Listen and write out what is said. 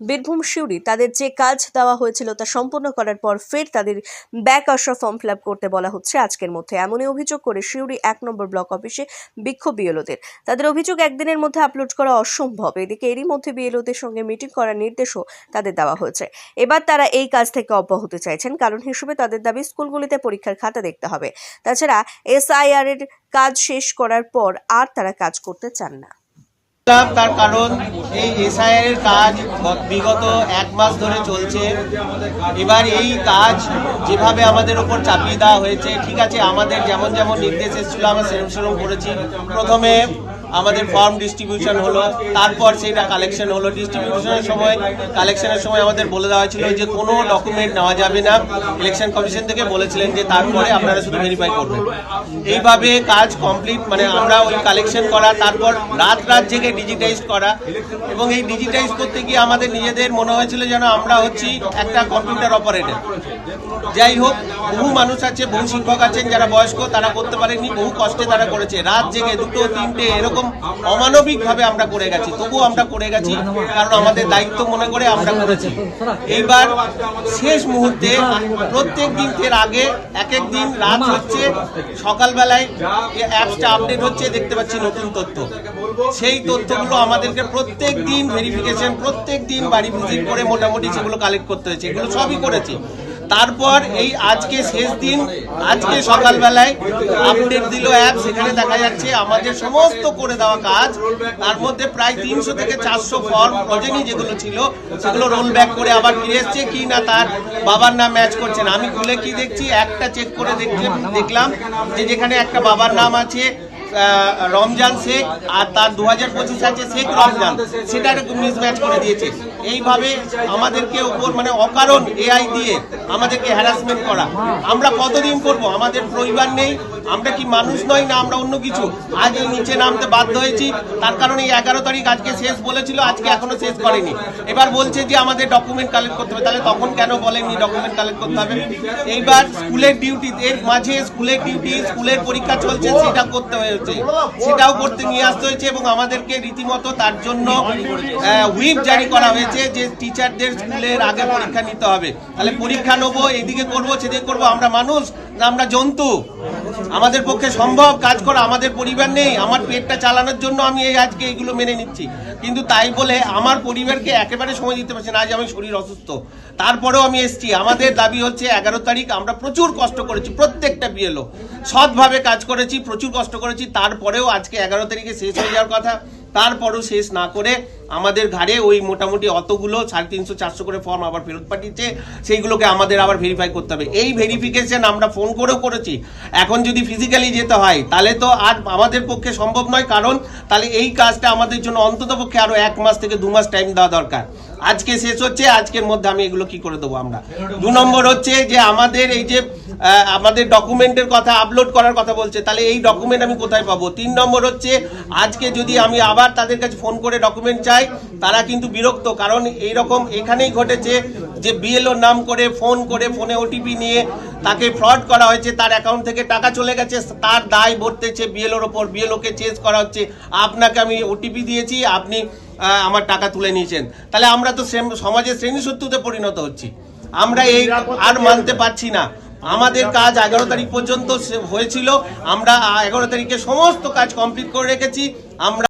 বীরভূম শিউরি তাদের যে কাজ দেওয়া হয়েছিল তা সম্পূর্ণ করার পর ফের তাদের ব্যাক আসা ফর্ম ফিল করতে বলা হচ্ছে আজকের মধ্যে। এমনই অভিযোগ করে শিউরি এক নম্বর ব্লক অফিসে বিক্ষোভ বিএলওদের। তাদের অভিযোগ একদিনের মধ্যে আপলোড করা অসম্ভব। এদিকে এরই মধ্যে বিএলওদের সঙ্গে মিটিং করার নির্দেশও তাদের দেওয়া হয়েছে। এবার তারা এই কাজ থেকে অব্যাহতি চাইছেন। কারণ হিসেবে তাদের দাবি, স্কুলগুলিতে পরীক্ষার খাতা দেখতে হবে। তাছাড়া এসআইআর এর কাজ শেষ করার পর আর তারা কাজ করতে চান না। করলাম তার কারণ এই এসআইআর এর কাজ বিগত এক মাস ধরে চলছে। এবার এই কাজ যেভাবে আমাদের উপর চাপিয়ে দেওয়া হয়েছে, ঠিক আছে, আমাদের যেমন যেমন নির্দেশ এসেছিল, আমরা সেরম সেরম করেছি। প্রথমে আমাদের ফর্ম ডিস্ট্রিবিউশন হলো, তারপর সেটা কালেকশন হলো। ডিস্ট্রিবিউশনের সময় কালেকশনের সময় আমাদের বলে দেওয়া হয়েছিল যে কোনো ডকুমেন্ট নেওয়া যাবে না। ইলেকশন কমিশন থেকে বলেছিলেন যে তারপরে আপনারা শুধু ভেরিফাই করবেন। এইভাবে কাজ কমপ্লিট মানে আমরা ওই কালেকশন করা, তারপর রাত রাত জেগে ডিজিটাইজ করা। এবং এই ডিজিটাইজ করতে গিয়ে আমাদের নিজেদের মনে হয়েছিল যেন আমরা হচ্ছি একটা কম্পিউটার অপারেটর যাই হোক, বহু মানুষ আছে, বহু শিক্ষক আছেন যারা বয়স্ক, তারা করতে পারেননি, বহু কষ্টে তারা করেছে। রাত জেগে দুটো, তিনটে, এরকম অমানবিক ভাবে আমরা করে গেছি, তবুও আমরা করে গেছি, কারণ আমাদের দায়িত্ব মনে করে আমরা করেছি। এইবার শেষ মুহূর্তে প্রত্যেক দিন এর আগে এক এক দিন রাত হচ্ছে, সকালবেলায় অ্যাপসটা আপডেট হচ্ছে, দেখতে পাচ্ছি নতুন তথ্য। সেই তথ্যগুলো আমাদেরকে প্রত্যেক দিন ভেরিফিকেশন প্রত্যেক দিন বাড়ি ভিজিট করে মোটামুটি সেগুলো কালেক্ট করতে হয়েছে, এগুলো সবই করেছি। তারপর এই আজকে শেষ দিন, আজকে সকালবেলায় আপডেট দিল অ্যাপ সেখানে দেখা যাচ্ছে আমাদের সমস্ত করে দেওয়া কাজ। তার মধ্যে প্রায় তিনশো থেকে চারশো ফর্ম প্রজেনি যেগুলো ছিল, সেগুলো রোল ব্যাক করে আবার ফিরে এসছে। কি না তার বাবার নাম ম্যাচ করছে না। আমি খুলে কি দেখছি? একটা চেক করে দেখলে দেখলাম যে যেখানে একটা বাবার নাম আছে রমজান শেখ আর তার দু হাজার পঁচিশ আছে শেখ রমজান, সেটা মিস ম্যাচ করে দিয়েছে। এইভাবে আমাদেরকে ওপর মানে অকারণ এআই দিয়ে আমাদেরকে হ্যারাসমেন্ট করা। আমরা কতদিন করব? আমাদের পরিবার নেই আমরা কি মানুষ নই না আমরা অন্য কিছু? আজ এই নিচে নামতে বাধ্য হয়েছি। তার কারণে এই এগারো তারিখ আজকে শেষ বলেছিল, আজকে এখনও শেষ করেনি। এবার বলছে যে আমাদের ডকুমেন্ট কালেক্ট করতে হবে। তাহলে তখন কেন বলেননি ডকুমেন্ট কালেক্ট করতে হবে? এইবার স্কুলের ডিউটি এর মাঝে স্কুলের ডিউটি স্কুলের পরীক্ষা চলছে, সেটা করতে হয়েছে। সেটাও করতে নিয়ে আসতে হয়েছে এবং আমাদেরকে রীতিমতো তার জন্য হুইপ জারি করা হয়েছে যে টিচারদের স্কুলের আগে পরীক্ষা নিতে হবে। তাহলে পরীক্ষা নেব এদিকে করব, সেদিকে করব, আমরা মানুষ। না আমরা জন্তু। আমাদের পক্ষে সম্ভব কাজ করা, আমাদের পরিবার নেই, আমার পেটটা চালানোর জন্য আমি এই আজকে এইগুলো মেনে নিচ্ছি। কিন্তু তাই বলে আমার পরিবারকে একেবারে সময় দিতে পারছি না, আজ আমি শরীর অসুস্থ। তারপরেও আমি এসছি। আমাদের দাবি হচ্ছে এগারো তারিখ আমরা প্রচুর কষ্ট করেছি, প্রত্যেকটা বিয়েলো সৎভাবে কাজ করেছি, প্রচুর কষ্ট করেছি, তারপরেও আজকে এগারো তারিখে শেষ হয়ে যাওয়ার কথা। তারপরও শেষ না করে আমাদের ঘাড়ে ওই মোটামুটি অতগুলো সাড়ে তিনশো, চারশো করে ফর্ম আবার ফেরত পাঠিয়েছে। সেইগুলোকে আমাদের আবার ভেরিফাই করতে হবে। এই ভেরিফিকেশন আমরা ফোন করেও করেছি। এখন যদি ফিজিক্যালি যেতে হয়, তাহলে তো আর আমাদের পক্ষে সম্ভব নয়। কারণ তাহলে এই কাজটা আমাদের জন্য অন্তত পক্ষে আরও এক মাস থেকে দু মাস টাইম দেওয়া দরকার। আজকে শেষ হচ্ছে, আজকের মধ্যে আমি এগুলো কি করে দেবো আমরা? দু নম্বর হচ্ছে যে আমাদের এই যে আমাদের ডকুমেন্টের কথা আপলোড করার কথা বলছে। তাহলে এই ডকুমেন্ট আমি কোথায় পাবো? তিন নম্বর হচ্ছে আজকে যদি আমি আবার তাদের কাছে ফোন করে ডকুমেন্ট চাই তারা কিন্তু বিরক্ত। কারণ এই রকম এখানেই ঘটেছে যে বিএলও নাম করে ফোন করে ফোনে ওটিপি নিয়ে তাকে ফ্রড করা হয়েছে। তার অ্যাকাউন্ট থেকে টাকা চলে গেছে তার দায় বর্তেছে বিএলওর ওপর। বিএলওকে চেঞ্জ করা হচ্ছে। আপনাকে আমি ওটিপি দিয়েছি আপনি আমার টাকা তুলে নিয়েছেন। তাহলে আমরা তো সমাজের শ্রেণি শত্রুতে পরিণত হচ্ছি। আমরা এই আর মানতে পারছি না। আমাদের কাজ এগারো তারিখ পর্যন্ত হয়েছিল। আমরা এগারো তারিখে সমস্ত কাজ কমপ্লিট করে রেখেছি। আমরা